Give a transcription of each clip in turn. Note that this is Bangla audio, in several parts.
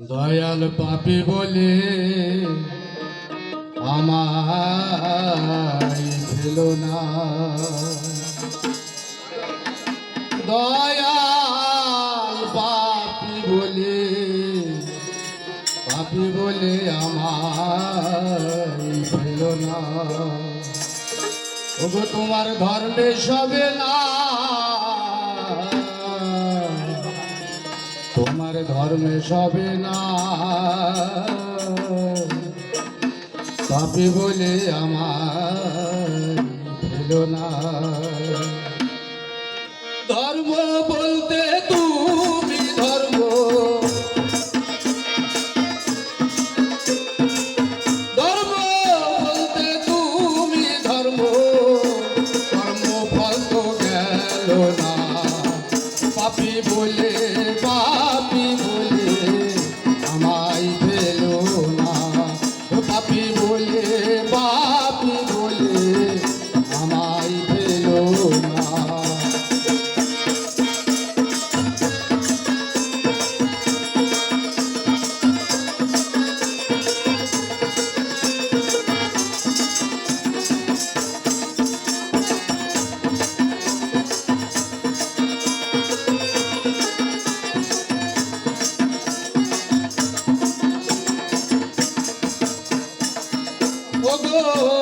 দয়াল পাপি বলে আমায় ফেল না। দয়াল পাপি বলে পাপি বলে আমায় ফেল না। ওগো তোমার ধর্মে সবে না তোমার ধর্মে সবে না। পাপি বলে আমার ফেলো না। ধর্ম ওগো তোমার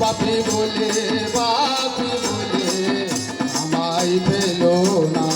পাপি বলে বাপি বলে আমায় পেল না।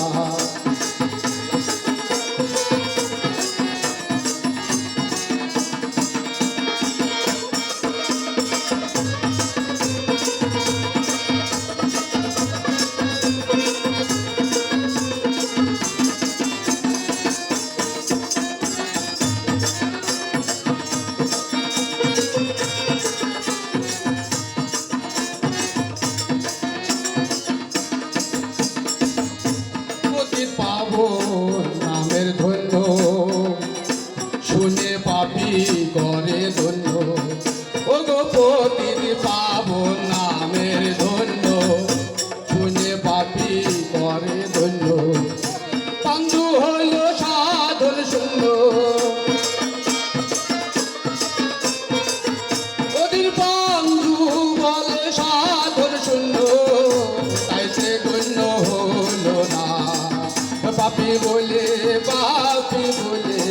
পাপি বলে পাপি বলে,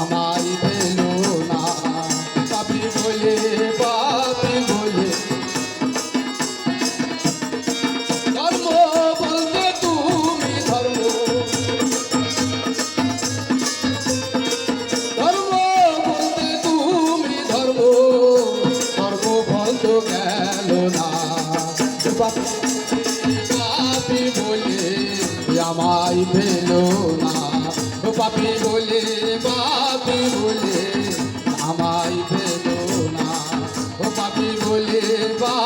আমায় পেল না। পাপি বলে পাপি বলে। ধর্ম বলতে তুমি ধর্ম। ধর্ম বলতে তুমি ধর্ম। ধর্ম বলতো গেল না। আমায় পেল না। ও পাপি বলে পাপি বলে আমায় পেল না। ও পাপি বলে বা